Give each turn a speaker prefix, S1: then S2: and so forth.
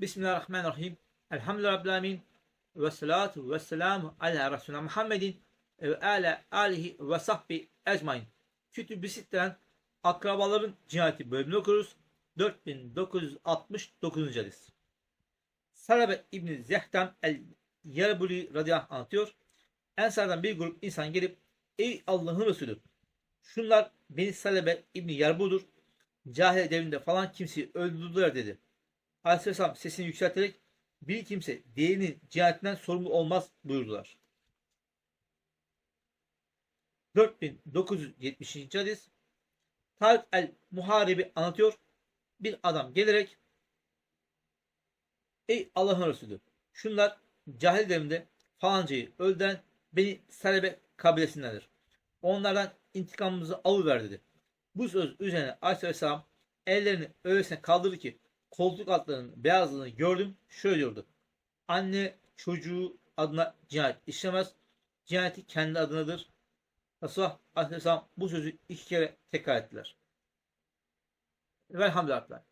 S1: Bismillahirrahmanirrahim. Elhamdülillahi Rabbil. Ve salatu ve selamu ala Resulüne Muhammedin ve ala alihi ve sahbi ecmain. Kütüb-i Sitte'den akrabaların cinayeti bölümünü okuruz. 4969. hadis. Salabe İbni Zehtem el Yerbuli radıyallahu anlatıyor. Ensardan bir grup insan gelip Ey Allah'ın Resulü şunlar beni Salabe İbni Yerbul'dur. Cahil devrinde falan kimseyi öldürdüler dedi. Aleyhisselam sesini yükselterek bir kimse diğerinin cinayetinden sorumlu olmaz buyurdular. 4970. hadis Tarık el Muharibi anlatıyor. Bir adam gelerek Ey Allah'ın Resulü şunlar cahil devrinde falancayı öldüren beni Selebe kabilesindendir. Onlardan intikamımızı alıver dedi. Bu söz üzerine Aleyhisselam ellerini öylesine kaldırdı ki koltuk altlarının beyazlığını gördüm. Şöyle diyordu. Anne çocuğu adına cinayet işlemez. Cinayeti kendi adınadır. Resulullah Aleyhisselam bu sözü iki kere tekrar ettiler. Velhamdülillah.